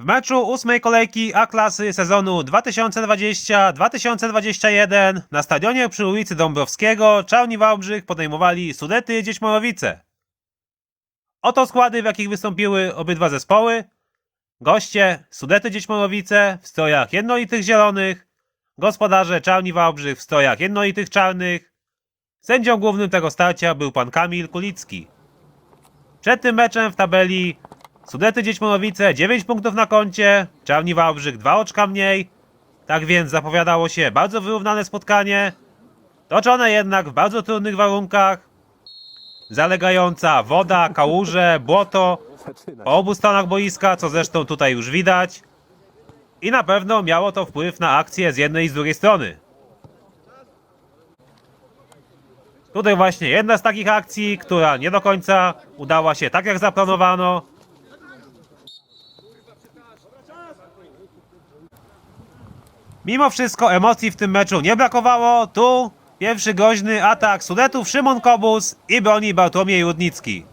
W meczu ósmej kolejki A-klasy sezonu 2020-2021 na stadionie przy ulicy Dąbrowskiego Czarni Wałbrzych podejmowali Sudety Dziećmorowice. Oto składy, w jakich wystąpiły obydwa zespoły. Goście Sudety Dziećmorowice w strojach jednolitych zielonych, gospodarze Czarni Wałbrzych w strojach jednolitych czarnych. Sędzią głównym tego starcia był pan Kamil Kulicki. Przed tym meczem w tabeli Sudety Dziećmorowice 9 punktów na koncie, Czarni Wałbrzych 2 oczka mniej. Tak więc zapowiadało się bardzo wyrównane spotkanie, toczone jednak w bardzo trudnych warunkach. Zalegająca woda, kałuże, błoto po obu stronach boiska, co zresztą tutaj już widać. I na pewno miało to wpływ na akcję z jednej i z drugiej strony. Tutaj właśnie jedna z takich akcji, która nie do końca udała się tak jak zaplanowano. Mimo wszystko emocji w tym meczu nie brakowało. Tu pierwszy groźny atak Sudetów Szymon Kobus i broni Bartłomiej Rudnicki.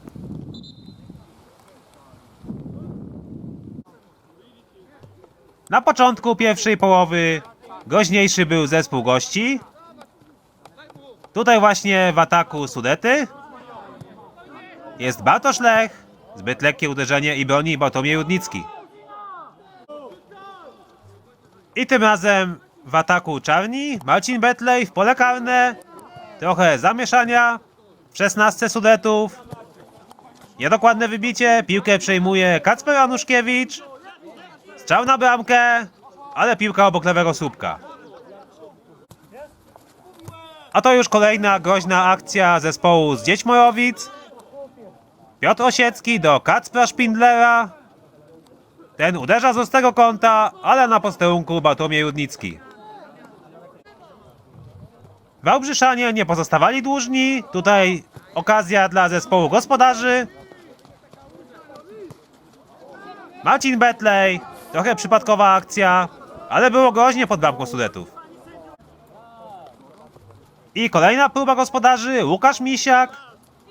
Na początku pierwszej połowy groźniejszy był zespół gości. Tutaj właśnie w ataku Sudety jest Bartosz Lech. Zbyt lekkie uderzenie i broni Bartłomiej Rudnicki. I tym razem w ataku Czarni Marcin Betlej w pole karne. Trochę zamieszania w 16 Sudetów. Niedokładne wybicie. Piłkę przejmuje Kacper Januszkiewicz. Strzał na bramkę, ale piłka obok lewego słupka. A to już kolejna groźna akcja zespołu z Dziećmorowic. Piotr Osiecki do Kacpra Szpindlera. Ten uderza z ostego kąta, ale na posterunku Bartłomiej Rudnicki. Wałbrzyszanie nie pozostawali dłużni. Tutaj okazja dla zespołu gospodarzy. Marcin Betlej. Trochę przypadkowa akcja, ale było groźnie pod bramką Sudetów. I kolejna próba gospodarzy. Łukasz Misiak.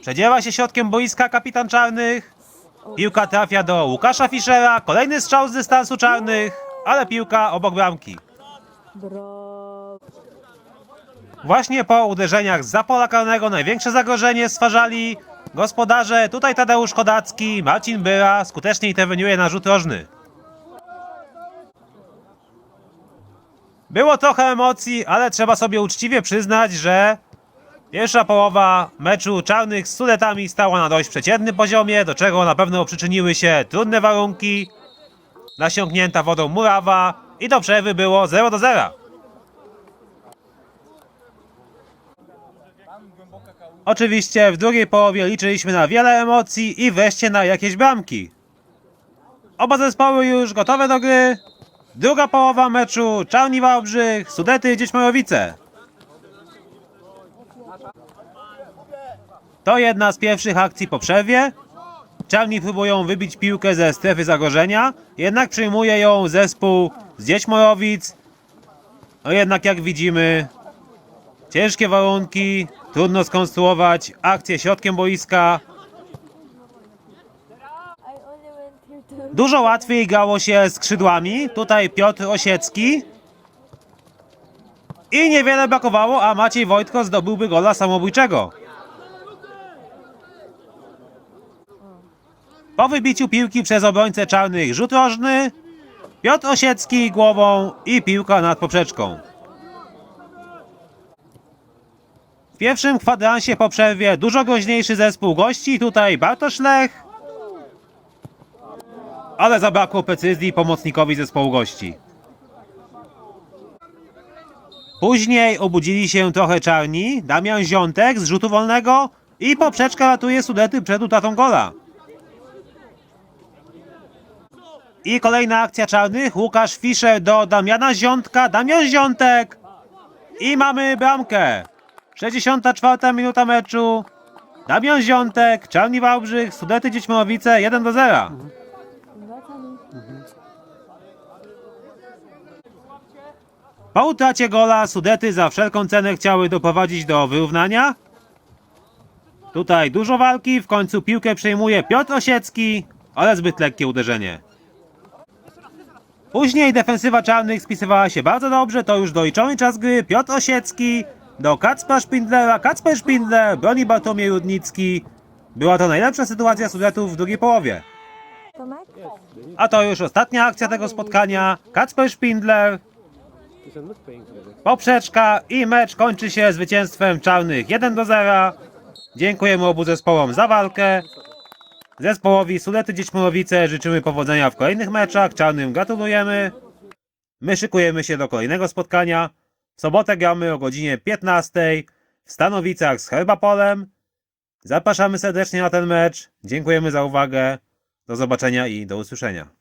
Przedziera się środkiem boiska kapitan Czarnych. Piłka trafia do Łukasza Fischera. Kolejny strzał z dystansu Czarnych, ale piłka obok bramki. Właśnie po uderzeniach z pola karnego największe zagrożenie stwarzali gospodarze. Tutaj Tadeusz Chodacki, Marcin Byra skutecznie interweniuje na rzut rożny. Było trochę emocji, ale trzeba sobie uczciwie przyznać, że pierwsza połowa meczu czarnych z Sudetami stała na dość przeciętnym poziomie, do czego na pewno przyczyniły się trudne warunki, nasiąknięta wodą murawa i do przerwy było 0 do 0. Oczywiście w drugiej połowie liczyliśmy na wiele emocji i wreszcie na jakieś bramki. Oba zespoły już gotowe do gry. Druga połowa meczu Czarni Wałbrzych, Sudety Dziećmorowice. To jedna z pierwszych akcji po przerwie. Czarni próbują wybić piłkę ze strefy zagrożenia, jednak przyjmuje ją zespół z Dziećmorowic. No jednak jak widzimy, ciężkie warunki, trudno skonstruować akcję środkiem boiska. Dużo łatwiej grało się skrzydłami. Tutaj Piotr Osiecki. I niewiele brakowało, a Maciej Wojtko zdobyłby gola samobójczego. Po wybiciu piłki przez obrońcę czarnych rzut rożny. Piotr Osiecki głową i piłka nad poprzeczką. W pierwszym kwadransie po przerwie dużo groźniejszy zespół gości. Tutaj Bartosz Lech, ale zabrakło precyzji pomocnikowi zespołu gości. Później obudzili się trochę czarni, Damian Ziątek z rzutu wolnego i poprzeczka ratuje Sudety przed utratą gola. I kolejna akcja czarnych, Łukasz Fischer do Damiana Ziątka, Damian Ziątek i mamy bramkę. 64 minuta meczu, Damian Ziątek, Czarni Wałbrzych, Sudety Dziećmorowice 1 do 0. Po utracie gola Sudety za wszelką cenę chciały doprowadzić do wyrównania. Tutaj dużo walki, w końcu piłkę przejmuje Piotr Osiecki, ale zbyt lekkie uderzenie. Później defensywa czarnych spisywała się bardzo dobrze, to już doliczony czas gry Piotr Osiecki, do Kacpra Szpindlera, Kacper Szpindler, broni Bartłomiej Rudnicki. Była to najlepsza sytuacja Sudetów w drugiej połowie. A to już ostatnia akcja tego spotkania. Kacper Szpindler, poprzeczka i mecz kończy się zwycięstwem czarnych 1 do 0. Dziękujemy obu zespołom za walkę. Zespołowi Sudety Dziećmorowice życzymy powodzenia w kolejnych meczach. Czarnym gratulujemy. My szykujemy się do kolejnego spotkania. W sobotę gramy o godzinie 15 w Stanowicach z Herbapolem. Zapraszamy serdecznie na ten mecz. Dziękujemy za uwagę. Do zobaczenia i do usłyszenia.